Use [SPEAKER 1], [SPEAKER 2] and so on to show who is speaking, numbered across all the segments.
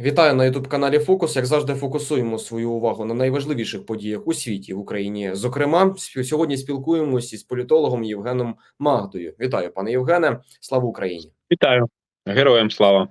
[SPEAKER 1] Вітаю на youtube каналі Фокус. Як завжди, фокусуємо свою увагу на найважливіших подіях у світі в Україні. Зокрема, сьогодні спілкуємося із політологом Євгеном Магдою. Вітаю, пане Євгене. Слава Україні!
[SPEAKER 2] Вітаю, героям слава.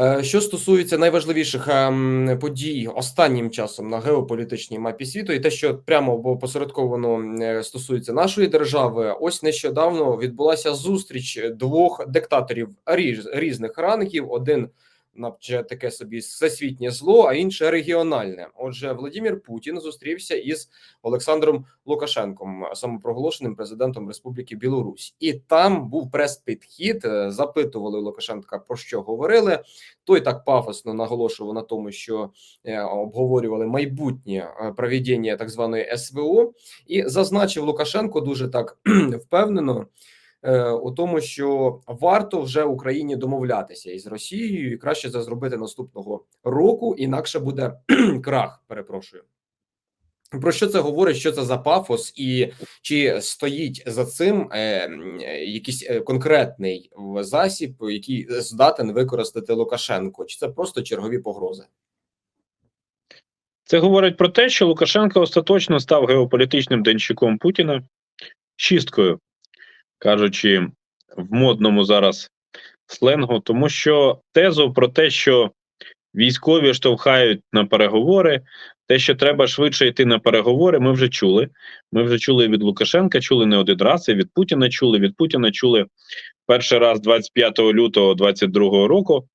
[SPEAKER 1] Е, Що стосується найважливіших ем, подій останнім часом на геополітичній мапі світу, і те, що прямо посередковано е, стосується нашої держави, ось нещодавно відбулася зустріч двох диктаторів різ- різних рангів. Один наче таке собі всесвітнє зло, а інше регіональне. Отже, Владимир Путін зустрівся із Олександром Лукашенком, самопроголошеним президентом Республіки Білорусь, і там був прес-підхід. е, Запитували Лукашенка про що говорили. Той так пафосно наголошував на тому, що е, обговорювали майбутнє е, проведення так званої СВО, і зазначив Лукашенко дуже так впевнено. Е, У тому, що варто вже Україні домовлятися із Росією, і краще це зробити наступного року, інакше буде крах. Перепрошую. Про що це говорить? Що це за пафос, і чи стоїть за цим е, якийсь е, конкретний засіб, який здатен використати Лукашенко, чи це просто чергові погрози?
[SPEAKER 2] Це говорить про те, що Лукашенко остаточно став геополітичним денщиком Путіна, шісткою, кажучи в модному зараз сленгу, тому що тезу про те, що військові штовхають на переговори, те, що треба швидше йти на переговори, ми вже чули. Ми вже чули від Лукашенка, чули не один раз, і від Путіна чули. Від Путіна чули перший раз 25 лютого 2022 року.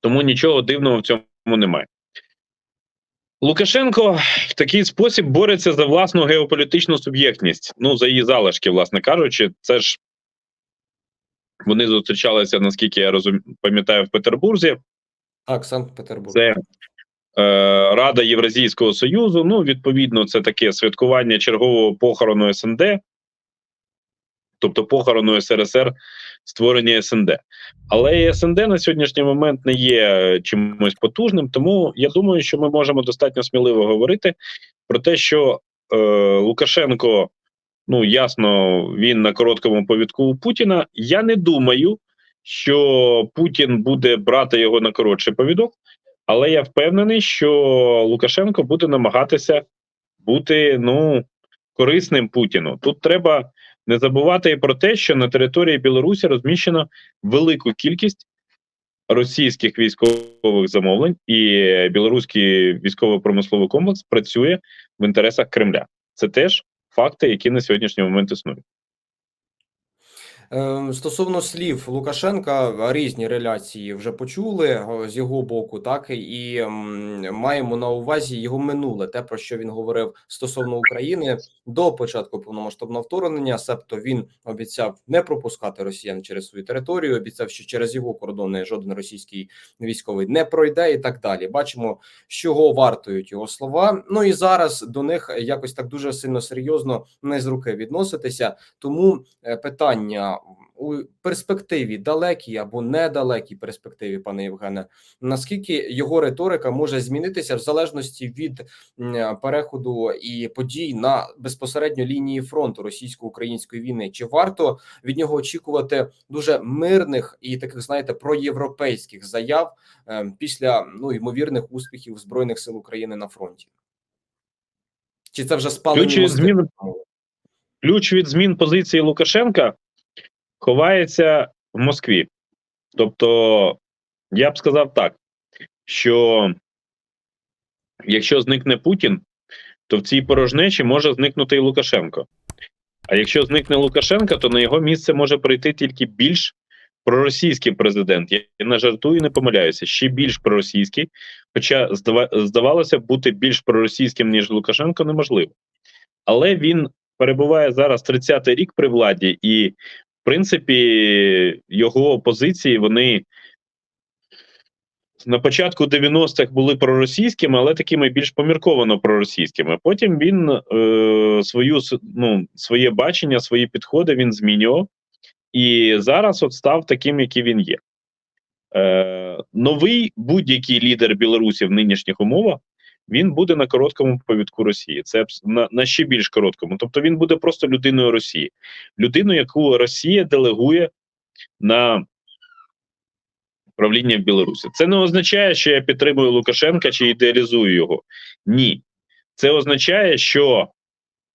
[SPEAKER 2] Тому нічого дивного в цьому немає. Лукашенко в такий спосіб бореться за власну геополітичну суб'єктність. Ну, за її залишки, власне кажучи, це ж вони зустрічалися, наскільки я розум... пам'ятаю, в Петербурзі.
[SPEAKER 1] Так, Санкт-Петербург.
[SPEAKER 2] Це е, Рада Євразійського Союзу. Ну, відповідно, це таке святкування чергового похорону СНД, тобто похорону СРСР, створення СНД. Але і СНД на сьогоднішній момент не є чимось потужним, тому я думаю, що ми можемо достатньо сміливо говорити про те, що е, Лукашенко, ну ясно, він на короткому повідку у Путіна. Я не думаю, що Путін буде брати його на коротший повідок, але я впевнений, що Лукашенко буде намагатися бути ну корисним Путіну. Тут треба не забувати і про те, що на території Білорусі розміщено велику кількість російських військових замовлень, і білоруський військово-промисловий комплекс працює в інтересах Кремля. Це теж факти, які на сьогоднішній момент існують.
[SPEAKER 1] Е, Стосовно слів Лукашенка, різні реляції вже почули з його боку, так і маємо на увазі його минуле, те про що він говорив стосовно України до початку повномасштабного вторгнення. Себто він обіцяв не пропускати росіян через свою територію, обіцяв, що через його кордони жоден російський військовий не пройде, і так далі. Бачимо, з чого вартують його слова. Ну і зараз до них якось так дуже сильно серйозно не з руки відноситися. Тому е, у перспективі далекій або недалекій перспективі, пане Євгене, наскільки його риторика може змінитися в залежності від переходу і подій на безпосередньо лінії фронту російсько-української війни? Чи варто від нього очікувати дуже мирних і таких, знаєте, проєвропейських заяв е, після ну ймовірних успіхів збройних сил України на фронті? Чи це вже спалені
[SPEAKER 2] ключ від змін позиції Лукашенка ховається в Москві. Тобто, я б сказав так, що якщо зникне Путін, то в цій порожнечі може зникнути і Лукашенко. А якщо зникне Лукашенко, то на його місце може прийти тільки більш проросійський президент. Я не жартую, не помиляюся, ще більш проросійський. Хоча здава- здавалося бути більш проросійським, ніж Лукашенко, неможливо. Але він перебуває зараз 30-й рік при владі, і принципі його позиції вони на початку 90-х були проросійськими, але такими більш помірковано проросійськими. Потім він е, свою ну, своє бачення, свої підходи він змінював, і зараз от став таким, який він є. Е, новий будь-який лідер Білорусі в нинішніх умовах він буде на короткому повідку Росії. Це на, на ще більш короткому. Тобто він буде просто людиною Росії, людиною, яку Росія делегує на правління в Білорусі. Це не означає, що я підтримую Лукашенка чи ідеалізую його. Ні. Це означає, що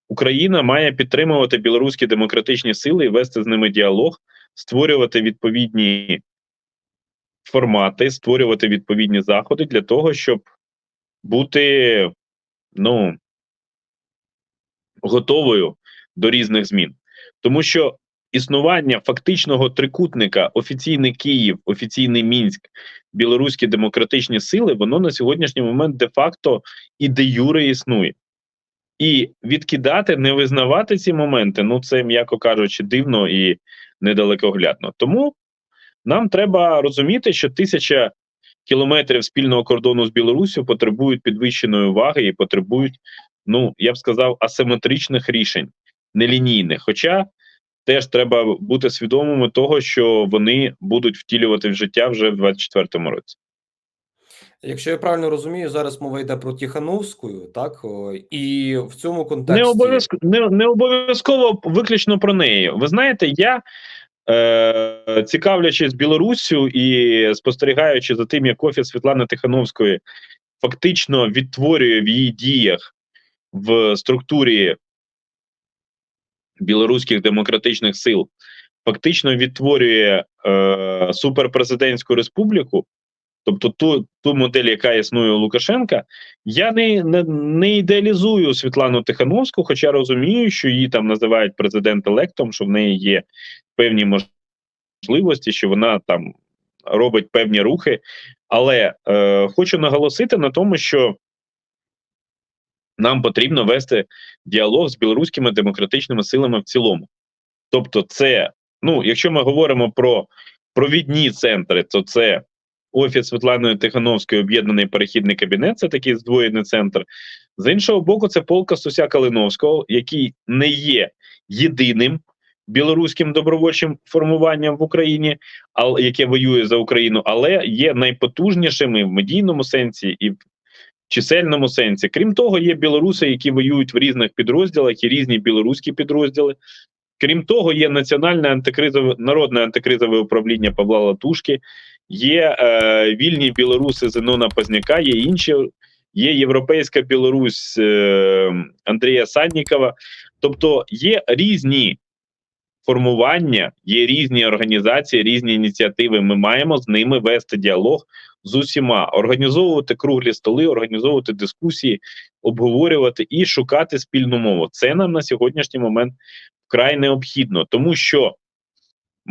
[SPEAKER 2] Україна має підтримувати білоруські демократичні сили і вести з ними діалог, створювати відповідні формати, створювати відповідні заходи для того, щоб бути ну, готовою до різних змін. Тому що існування фактичного трикутника офіційний Київ, офіційний Мінськ, білоруські демократичні сили, воно на сьогоднішній момент де-факто і де юре існує. І відкидати, не визнавати ці моменти, ну це, м'яко кажучи, дивно і недалекоглядно. Тому нам треба розуміти, що тисяча кілометрів спільного кордону з Білоруссю потребують підвищеної уваги і потребують, ну я б сказав, асиметричних рішень, нелінійних. Хоча теж треба бути свідомими того, що вони будуть втілювати в життя вже в 2024 році.
[SPEAKER 1] Якщо я правильно розумію, зараз мова йде про Тихановську, так і в цьому контексті
[SPEAKER 2] Не обов'язково не, не обов'язково виключно про неї. Ви знаєте, я е, цікавлячись Білоруссю і спостерігаючи за тим, як офіс Світлани Тихановської фактично відтворює в її діях в структурі білоруських демократичних сил, фактично відтворює е, суперпрезидентську республіку. Тобто ту ту модель, яка існує у Лукашенка, я не, не не ідеалізую Світлану Тихановську, хоча розумію, що її там називають президент-електом, що в неї є певні можливості, що вона там робить певні рухи. Але е, хочу наголосити на тому, що нам потрібно вести діалог з білоруськими демократичними силами в цілому. Тобто, це, ну, якщо ми говоримо про провідні центри, то це Офіс Світлани Тихановської об'єднаний перехідний кабінет, це такий здвоєний центр. З іншого боку, це полка Суся Калиновського, який не є єдиним білоруським добровольчим формуванням в Україні, але яке воює за Україну, але є найпотужнішим і в медійному сенсі і в чисельному сенсі. Крім того, є білоруси, які воюють в різних підрозділах і різні білоруські підрозділи. Крім того, є національне антикризове народне антикризове управління Павла Латушки, є е, вільні білоруси Зенона Пазняка, є інші, є Європейська Білорусь е, Андрія Саннікова. Тобто є різні формування, є різні організації, різні ініціативи. Ми маємо з ними вести діалог з усіма, організовувати круглі столи, організовувати дискусії, обговорювати і шукати спільну мову. Це нам на сьогоднішній момент вкрай необхідно, тому що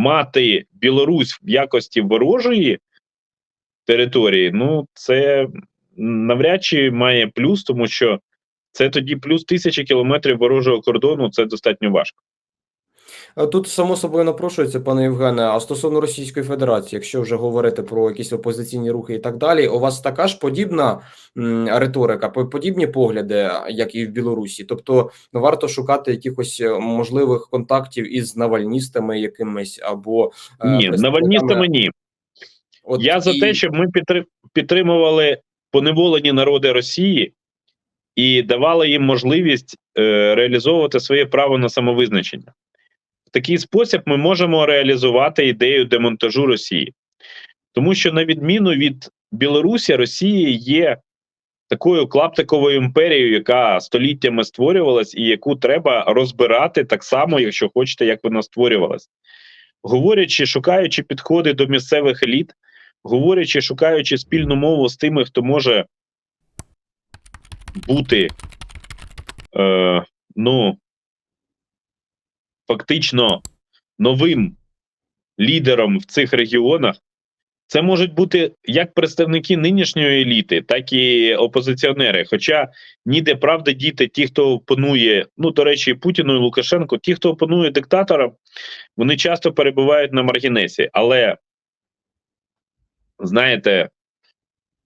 [SPEAKER 2] мати Білорусь в якості ворожої території, ну це навряд чи має плюс, тому що це тоді плюс тисячі кілометрів ворожого кордону. Це достатньо важко.
[SPEAKER 1] Е, Тут само собою напрошується, пане Євгене. А стосовно Російської Федерації, якщо вже говорити про якісь опозиційні рухи і так далі, у вас така ж подібна риторика, подібні погляди, як і в Білорусі. Тобто ну, варто шукати якихось е, можливих контактів із навальністами якимись або е,
[SPEAKER 2] Ні, навальністами ні.
[SPEAKER 1] От
[SPEAKER 2] Я за те, щоб ми підтримували поневолені народи Росії і давали їм можливість е, реалізовувати своє право на самовизначення. Такий спосіб ми можемо реалізувати ідею демонтажу Росії, тому що, на відміну від Білорусі, Росія є такою клаптиковою імперією, яка століттями створювалась, і яку треба розбирати так само, якщо хочете, як вона створювалась. Говорячи, шукаючи підходи до місцевих еліт, говорячи, шукаючи спільну мову з тими, хто може бути, е, ну, фактично новим лідером в цих регіонах, це можуть бути як представники нинішньої еліти, так і опозиціонери. Хоча ніде правда діти, ті, хто опонує, ну до речі, Путіну і Лукашенко, ті, хто опонує диктаторам, вони часто перебувають на маргінесі. Але знаєте,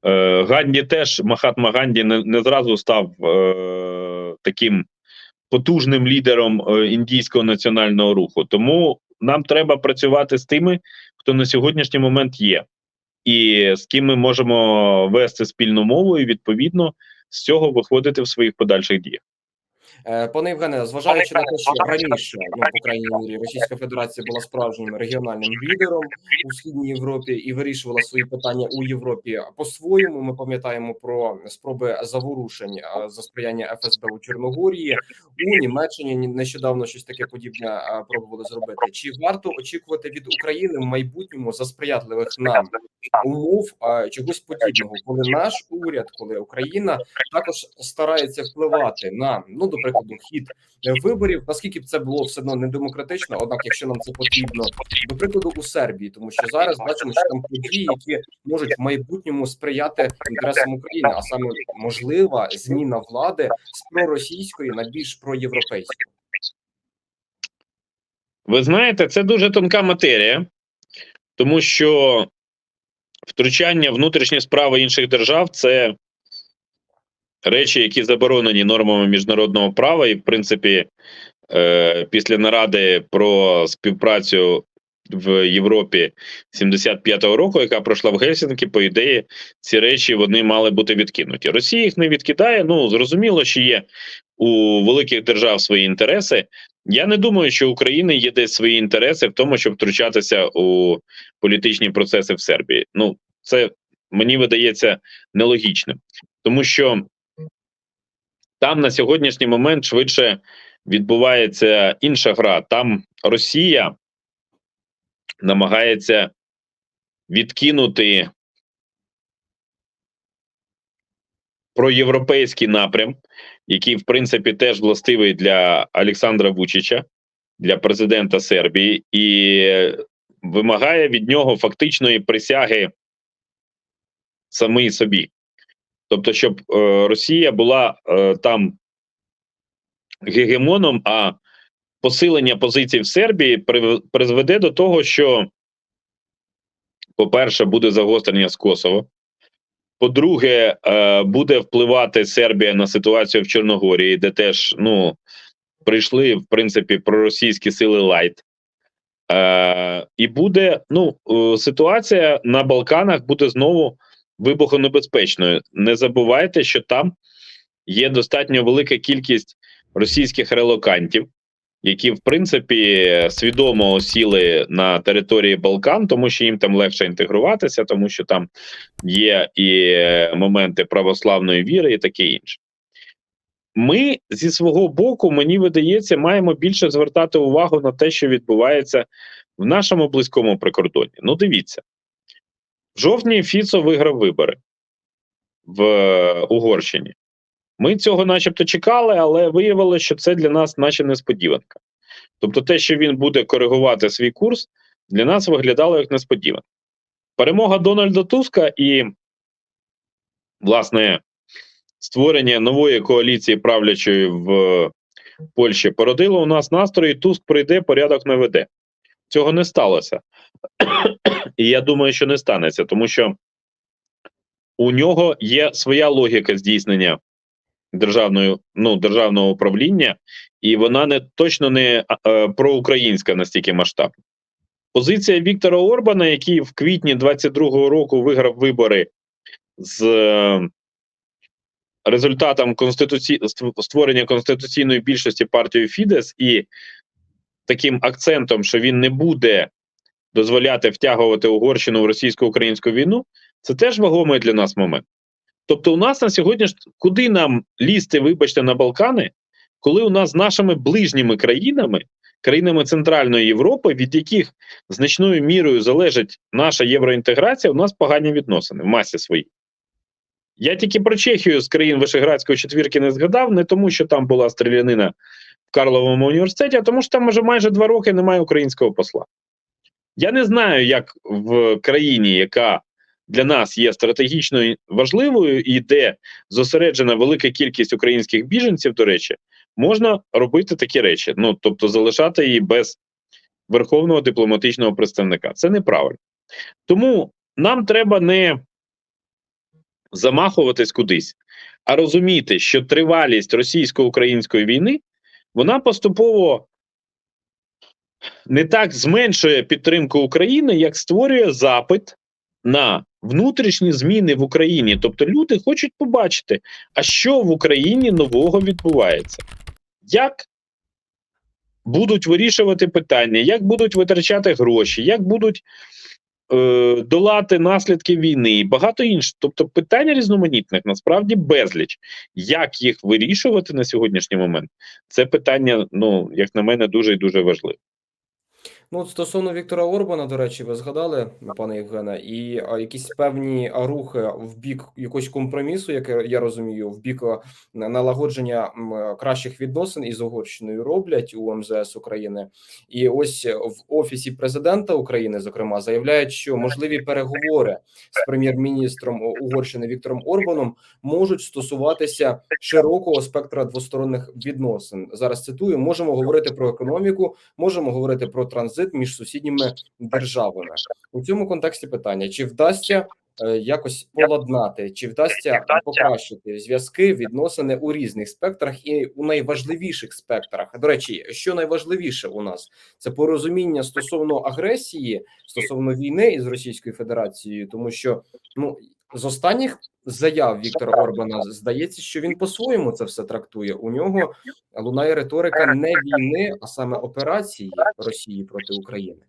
[SPEAKER 2] е, Ганді теж Махатма Ганді не, не зразу став е, таким потужним лідером е, індійського національного руху. Тому нам треба працювати з тими, хто на сьогоднішній момент є, і з ким ми можемо вести спільну мову, і відповідно з цього виходити в своїх подальших діях.
[SPEAKER 1] Е, Пане Євгене, зважаючи на те, що раніше, ну по крайній мірі, Російська Федерація була справжнім регіональним лідером у східній Європі і вирішувала свої питання у Європі по-своєму. Ми пам'ятаємо про спроби заворушень е, за сприяння ФСБ у Чорногорії у Німеччині. ні- Нещодавно щось таке подібне е, пробували зробити. Чи варто очікувати від України в майбутньому за сприятливих нам умов чогось подібного, коли наш уряд, коли Україна також старається впливати на ну до прикладу хід е, виборів, наскільки б це було все одно не демократично, однак, якщо нам це потрібно, до прикладу, у Сербії, тому що зараз бачимо, що там події, які можуть в майбутньому сприяти інтересам України, а саме можлива зміна влади з проросійської на більш проєвропейську.
[SPEAKER 2] Ви знаєте, це дуже тонка матерія, тому що втручання внутрішні справи інших держав це речі, які заборонені нормами міжнародного права, і, в принципі, е, після наради про співпрацю в Європі 75-го року, яка пройшла в Гельсінкі, по ідеї, ці речі вони мали бути відкинуті. Росія їх не відкидає. Ну зрозуміло, що є у великих держав свої інтереси. Я не думаю, що України є десь свої інтереси в тому, щоб втручатися у політичні процеси в Сербії. Ну, це мені видається нелогічним, тому що там на сьогоднішній момент швидше відбувається інша гра. Там Росія намагається відкинути проєвропейський напрям, який, в принципі, теж властивий для Олександра Вучича, для президента Сербії, і вимагає від нього фактичної присяги самій собі. Тобто, щоб е, Росія була е, там гегемоном, а посилення позицій в Сербії призведе до того, що, по-перше, буде загострення з Косово. По-друге, е, буде впливати Сербія на ситуацію в Чорногорії, де теж ну, прийшли, в принципі, проросійські сили лайт. І буде ну, ситуація на Балканах буде знову вибухонебезпечною. Не забувайте, що там є достатньо велика кількість російських релокантів, які, в принципі, свідомо осіли на території Балкан, тому що їм там легше інтегруватися, тому що там є і е, моменти православної віри, і таке інше. Ми зі свого боку, мені видається, маємо більше звертати увагу на те, що відбувається в нашому близькому прикордонні. Ну, дивіться, в жовтні Фіцо виграв вибори в е, Угорщині. Ми цього, начебто, чекали, але виявилося, що це для нас, наче несподіванка. Тобто, те, що він буде коригувати свій курс, для нас виглядало як несподіванка. Перемога Дональда Туска і, власне, створення нової коаліції правлячої в Польщі породило у нас настрої, Туск прийде, порядок не веде. Цього не сталося. І я думаю, що не станеться, тому що у нього є своя логіка здійснення державної, ну, державного управління, і вона не точно не е, проукраїнська настільки масштабна. Позиція Віктора Орбана, який в квітні 22-го року виграв вибори з е, результатом конституці... створення конституційної більшості партії Фідес і таким акцентом, що він не буде дозволяти втягувати Угорщину в російсько-українську війну, це теж вагомий для нас момент. Тобто, у нас на сьогодні ж куди нам лізти, вибачте, на Балкани, коли у нас з нашими ближніми країнами, країнами Центральної Європи, від яких значною мірою залежить наша євроінтеграція, у нас погані відносини в масі своїй. Я тільки про Чехію з країн Вишеградської четвірки не згадав, не тому, що там була стрілянина Карловому університеті, тому, що там вже майже два роки немає українського посла. Я не знаю, як в країні, яка для нас є стратегічно важливою і де зосереджена велика кількість українських біженців, до речі, можна робити такі речі. Ну тобто залишати її без верховного дипломатичного представника. Це неправильно. Тому нам треба не замахуватись кудись, а розуміти, що тривалість російсько-української війни вона поступово не так зменшує підтримку України, як створює запит на внутрішні зміни в Україні. Тобто люди хочуть побачити, а що в Україні нового відбувається. як будуть вирішувати питання, як будуть витрачати гроші, як будуть е, долати наслідки війни і багато інших. Тобто питання різноманітних насправді безліч. Як їх вирішувати на сьогоднішній момент? Це питання, ну як на мене, дуже і дуже важливе.
[SPEAKER 1] Ну, стосовно Віктора Орбана, до речі, ви згадали, пане Євгене, і а, якісь певні рухи в бік якогось компромісу, як я- розумію, в бік налагодження кращих відносин із Угорщиною роблять у МЗС України. І ось е, в офісі президента України, зокрема, заявляють, що можливі переговори з прем'єр-міністром Угорщини Віктором Орбаном можуть стосуватися широкого спектра двосторонних відносин. Зараз цитую: можемо говорити про економіку, можемо говорити про транзит між сусідніми державами. У цьому контексті питання: чи вдасться е, якось поладнати, чи вдасться покращити зв'язки, відносини у різних спектрах і у найважливіших спектрах? До речі, що найважливіше у нас це порозуміння стосовно агресії, стосовно війни із Російською Федерацією, тому що ну з останніх заяв Віктора Орбана здається, що він по-своєму це все трактує. У нього лунає риторика не війни, а саме операції Росії проти України.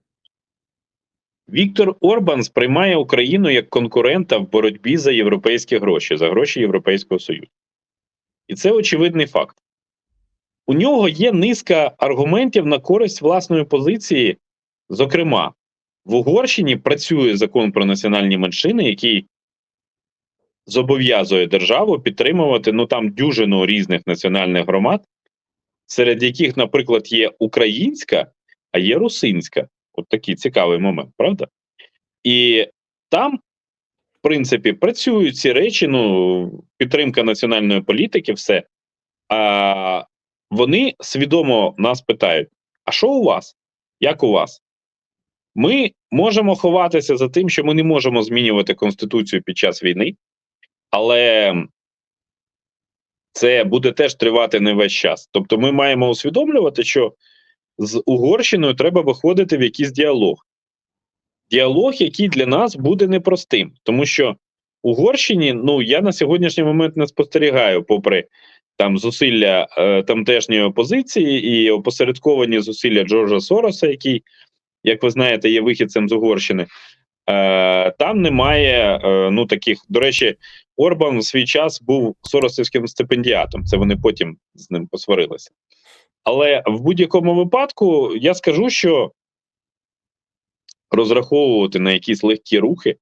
[SPEAKER 2] Віктор Орбан сприймає Україну як конкурента в боротьбі за європейські гроші, за гроші Європейського Союзу. І це очевидний факт. У нього є низка аргументів на користь власної позиції. Зокрема, в Угорщині працює закон про національні меншини, який зобов'язує державу підтримувати ну там дюжину різних національних громад, серед яких, наприклад, є українська, а є русинська. От такий цікавий момент, правда? І там, в принципі, працюють ці речі, ну, підтримка національної політики, все. А вони свідомо нас питають: а що у вас? Як у вас? Ми можемо ховатися за тим, що ми не можемо змінювати Конституцію під час війни, але це буде теж тривати не весь час. Тобто, ми маємо усвідомлювати, що з Угорщиною треба виходити в якийсь діалог. Діалог, який для нас буде непростим, тому що Угорщині, ну я на сьогоднішній момент не спостерігаю, попри там зусилля е, тамтешньої опозиції і опосередковані зусилля Джорджа Сороса, який, як ви знаєте, є вихідцем з Угорщини. Е, там немає е, ну таких. До речі, Орбан в свій час був соросівським стипендіатом. Це вони потім з ним посварилися. Але в будь-якому випадку я скажу, що розраховувати на якісь легкі рухи,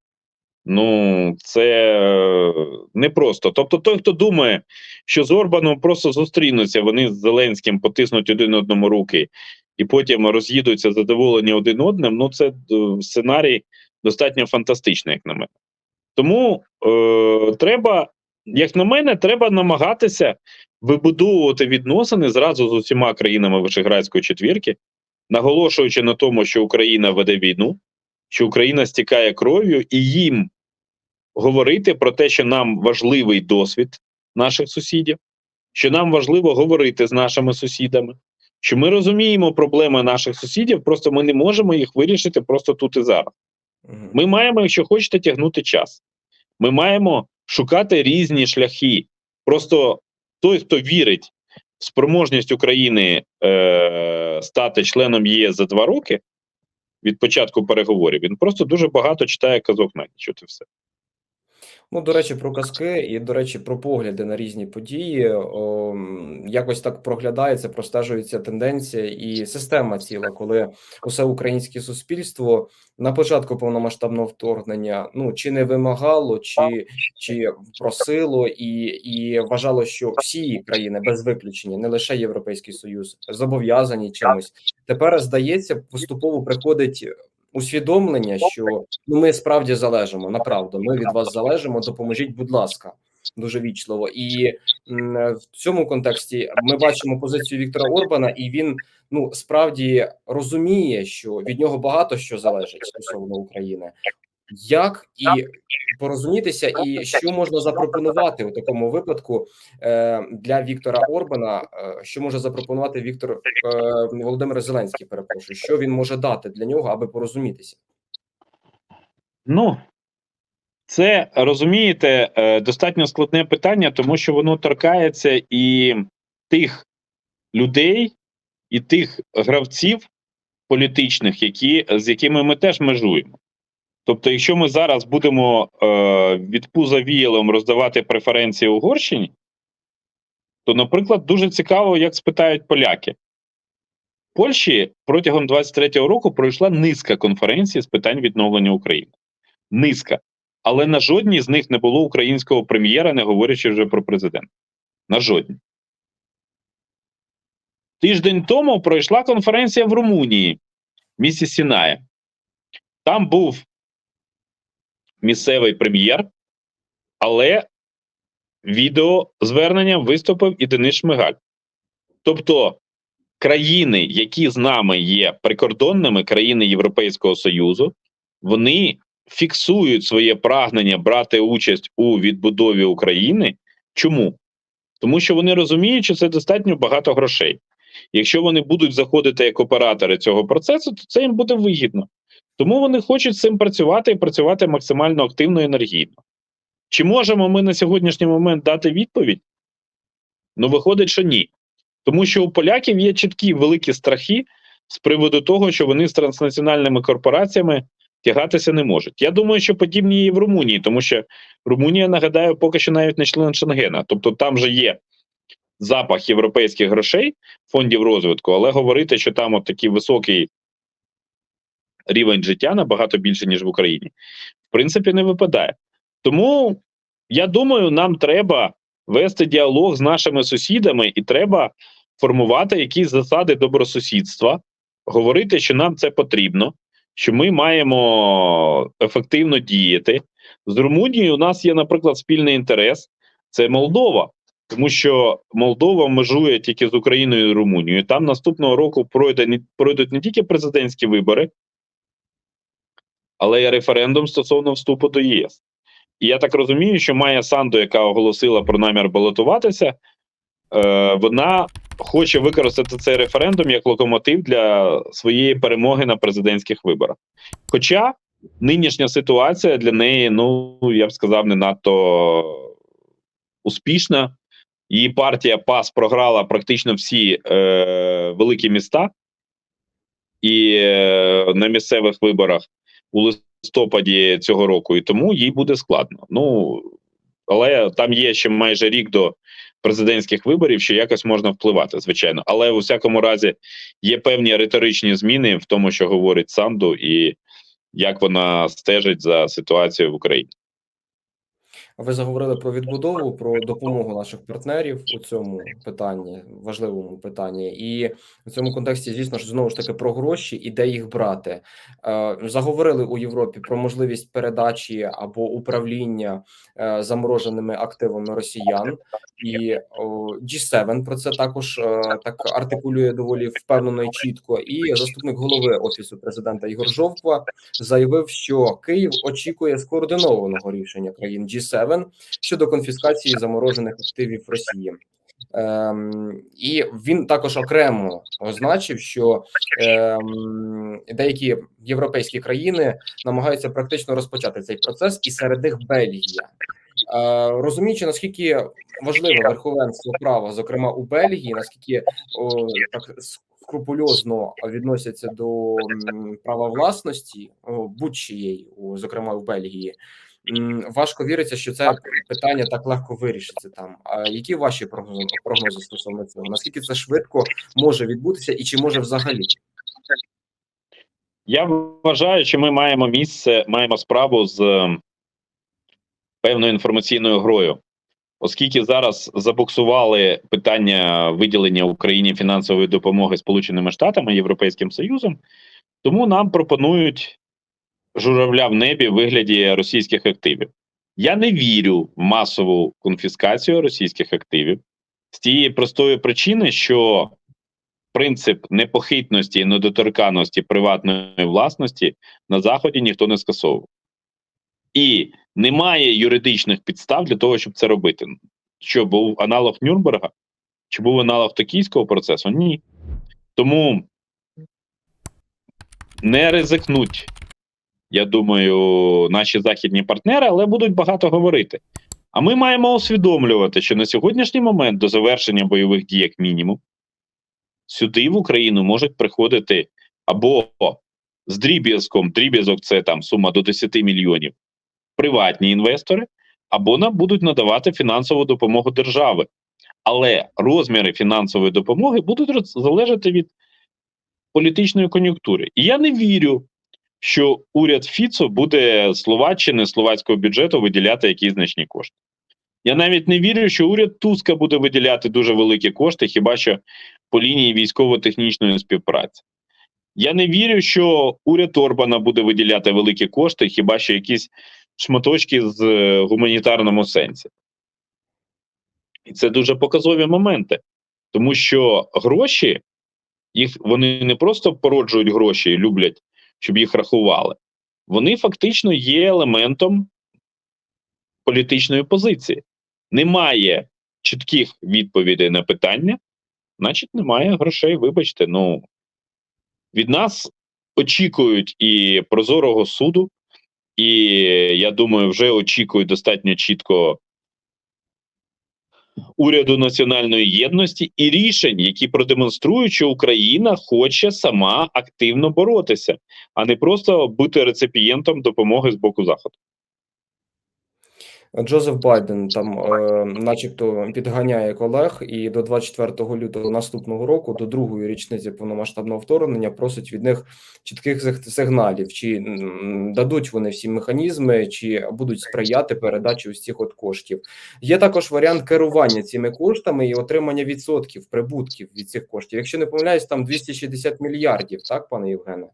[SPEAKER 2] ну це е, непросто. Тобто, той, хто думає, що з Орбаном просто зустрінуться, вони з Зеленським потиснуть один одному руки і потім роз'їдуться задоволені один одним. Ну, це сценарій достатньо фантастичний, як на мене. Тому е, треба, як на мене, треба намагатися вибудовувати відносини зразу з усіма країнами Вишеградської четвірки, наголошуючи на тому, що Україна веде війну, що Україна стікає кров'ю, і їм говорити про те, що нам важливий досвід наших сусідів, що нам важливо говорити з нашими сусідами, що ми розуміємо проблеми наших сусідів, просто ми не можемо їх вирішити просто тут і зараз. Ми маємо, якщо хочете, тягнути час. Ми маємо шукати різні шляхи. Просто той, хто вірить в спроможність України е, стати членом ЄС за два роки від початку переговорів, він просто дуже багато читає казок на ніч. От і все.
[SPEAKER 1] Ну, до речі, про казки і, до речі, про погляди на різні події. О, якось так проглядається, простежується тенденція і система ціла, коли усе українське суспільство на початку повномасштабного вторгнення ну чи не вимагало, чи, чи просило і, і вважало, що всі країни без виключення, не лише Європейський Союз, зобов'язані чимось. Тепер здається, поступово приходить усвідомлення, що ну ми справді залежимо. Направду, ми від вас залежимо. Допоможіть, будь ласка, дуже вічливо. І в цьому контексті ми бачимо позицію Віктора Орбана, і він ну справді розуміє, що від нього багато що залежить стосовно України. Як і порозумітися, і що можна запропонувати у такому випадку е, для Віктора Орбана? Е, що може запропонувати Віктор е, Володимир Зеленський? Перепрошую, що він може дати для нього, аби порозумітися?
[SPEAKER 2] Ну, це розумієте, достатньо складне питання, тому що воно торкається і тих людей і тих гравців політичних, які, з якими ми теж межуємо. Тобто, якщо ми зараз будемо е, від пуза віялом роздавати преференції Угорщині, то, наприклад, дуже цікаво, як спитають поляки. Польщі протягом 23-го року пройшла низка конференцій з питань відновлення України. Низка. Але на жодній з них не було українського прем'єра, не говорячи вже про президента. На жодній. Тиждень тому пройшла конференція в Румунії, в місті Сінає. Там був місцевий прем'єр, але відеозверненням виступив і Денис Шмигаль. Тобто країни, які з нами є прикордонними, країни Європейського Союзу, вони фіксують своє прагнення брати участь у відбудові України. Чому? Тому що вони розуміють, що це достатньо багато грошей. Якщо вони будуть заходити як оператори цього процесу, то це їм буде вигідно. Тому вони хочуть з цим працювати і працювати максимально активно і енергійно. Чи можемо ми на сьогоднішній момент дати відповідь? Ну, виходить, що ні. Тому що у поляків є чіткі великі страхи з приводу того, що вони з транснаціональними корпораціями тягатися не можуть. Я думаю, що подібні і в Румунії, тому що Румунія, нагадаю, поки що навіть не член Шенгена. Тобто там же є запах європейських грошей, фондів розвитку, але говорити, що там от такий високий рівень життя набагато більше, ніж в Україні, в принципі, не випадає. Тому я думаю, нам треба вести діалог з нашими сусідами, і треба формувати якісь засади добросусідства, говорити, що нам це потрібно, що ми маємо ефективно діяти. З Румунією у нас є, наприклад, спільний інтерес це Молдова. Тому що Молдова межує тільки з Україною і Румунією. Там наступного року пройде не- пройдуть не тільки президентські вибори, але й референдум стосовно вступу до ЄС. І я так розумію, що Майя Санду, яка оголосила про намір балотуватися, е, вона хоче використати цей референдум як локомотив для своєї перемоги на президентських виборах. Хоча нинішня ситуація для неї, ну я б сказав, не надто успішна. Її партія ПАС програла практично всі е, великі міста, і е, на місцевих виборах у листопаді цього року, і тому їй буде складно. Ну але там є ще майже рік до президентських виборів, що якось можна впливати, звичайно. Але у всякому разі є певні риторичні зміни в тому, що говорить Санду, і як вона стежить за ситуацією в Україні.
[SPEAKER 1] Ви заговорили про відбудову, про допомогу наших партнерів у цьому питанні, важливому питанні, і в цьому контексті, звісно ж, знову ж таки про гроші і де їх брати. Е, Заговорили у Європі про можливість передачі або управління е, замороженими активами росіян, і о, G7 про це також е, так артикулює доволі впевнено і чітко. І заступник голови офісу президента Ігор Жовква заявив, що Київ очікує скоординованого рішення країн G7 щодо конфіскації заморожених активів Росії. Ем, і він також окремо означив, що ем, деякі європейські країни намагаються практично розпочати цей процес, і серед них Бельгія. Е, розуміючи, наскільки важливе верховенство права, зокрема у Бельгії, наскільки о, так скрупульозно відносяться до права власності будь-чиєї, зокрема в Бельгії. Важко віриться, що це питання так легко вирішиться там. А які ваші прогнози, прогнози стосовно цього? Наскільки це швидко може відбутися, і чи може взагалі?
[SPEAKER 2] Я вважаю, що ми маємо місце, маємо справу з е, певною інформаційною грою, оскільки зараз забуксували питання виділення Україні фінансової допомоги Сполученими Штатами Європейським Союзом, тому нам пропонують журавля в небі в вигляді російських активів. Я не вірю в масову конфіскацію російських активів з тієї простої причини, що принцип непохитності і недоторканності приватної власності на заході ніхто не скасовував. І немає юридичних підстав для того, щоб це робити. Що був аналог Нюрнберга? Чи був аналог токійського процесу? Ні. Тому не ризикнуть, я думаю, наші західні партнери, але будуть багато говорити. А ми маємо усвідомлювати, що на сьогоднішній момент до завершення бойових дій, як мінімум, сюди в Україну можуть приходити або з дріб'язком, дріб'язок це там сума до 10 мільйонів, приватні інвестори, або нам будуть надавати фінансову допомогу держави. Але розміри фінансової допомоги будуть залежати від політичної кон'юнктури. І я не вірю, що уряд Фіцо буде Словаччини, словацького бюджету виділяти якісь значні кошти. Я навіть не вірю, що уряд Туска буде виділяти дуже великі кошти, хіба що по лінії військово-технічної співпраці. Я не вірю, що уряд Орбана буде виділяти великі кошти, хіба що якісь шматочки з е, гуманітарному сенсі. І це дуже показові моменти, тому що гроші, їх вони не просто породжують гроші і люблять, щоб їх рахували. Вони фактично є елементом політичної позиції. Немає чітких відповідей на питання, значить, немає грошей. Вибачте, ну від нас очікують і прозорого суду, і я думаю, вже очікують достатньо чітко уряду національної єдності і рішень, які продемонструють, що Україна хоче сама активно боротися, а не просто бути реципієнтом допомоги з боку заходу.
[SPEAKER 1] Джозеф Байден там, е, начебто, підганяє колег, і до 24 лютого наступного року, до другої річниці повномасштабного вторгнення, просить від них чітких сигналів, чи дадуть вони всі механізми, чи будуть сприяти передачі цих от коштів. Є також варіант керування цими коштами і отримання відсотків прибутків від цих коштів. Якщо не помиляюсь, там 260 мільярдів, так, пане Євгене?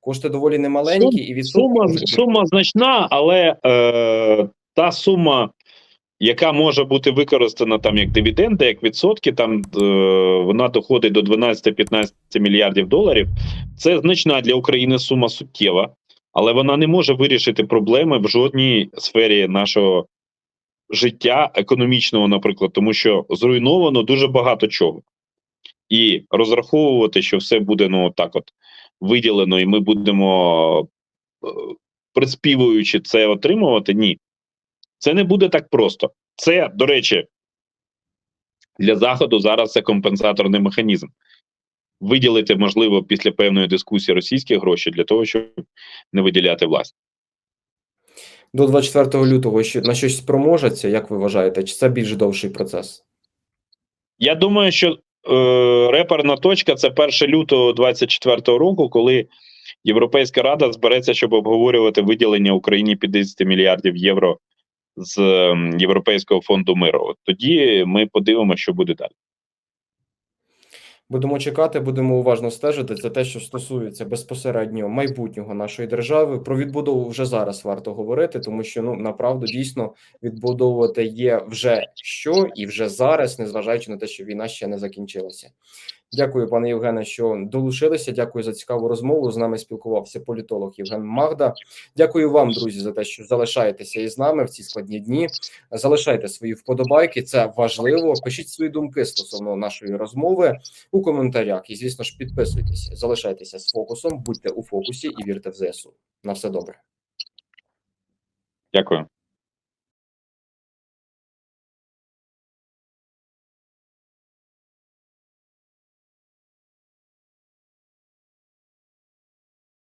[SPEAKER 1] Кошти доволі немаленькі, і відсотки
[SPEAKER 2] Сума, сума значна, але е, та сума, яка може бути використана там як дивіденди, як відсотки, там е, вона доходить до 12-15 мільярдів доларів. Це значна для України сума суттєва, але вона не може вирішити проблеми в жодній сфері нашого життя економічного, наприклад, тому що зруйновано дуже багато чого. І розраховувати, що все буде ну так, от виділено, і ми будемо е, приспівуючи це отримувати, ні. Це не буде так просто. Це, до речі, для Заходу зараз це компенсаторний механізм. Виділити, можливо, після певної дискусії російські гроші для того, щоб не виділяти власні.
[SPEAKER 1] до 24 лютого ще на щось спроможеться, як ви вважаєте, чи це більш довший процес?
[SPEAKER 2] Я думаю, що е, реперна точка це 1 лютого 2024 року, коли Європейська Рада збереться, щоб обговорювати виділення Україні 50 мільярдів євро з ем, Європейського фонду миру. От тоді ми подивимося, що буде далі.
[SPEAKER 1] Будемо чекати, будемо уважно стежити. Це те, що стосується безпосередньо майбутнього нашої держави. Про відбудову вже зараз варто говорити, тому що ну направду дійсно відбудовувати є вже що і вже зараз, незважаючи на те, що війна ще не закінчилася. Дякую, пане Євгене, що долучилися. Дякую за цікаву розмову. З нами спілкувався політолог Євген Магда. Дякую вам, друзі, за те, що залишаєтеся із нами в ці складні дні. Залишайте свої вподобайки. Це важливо. Пишіть свої думки стосовно нашої розмови у коментарях. І, звісно ж, підписуйтесь, залишайтеся з фокусом, будьте у фокусі і вірте в ЗСУ. На все добре.
[SPEAKER 2] Дякую.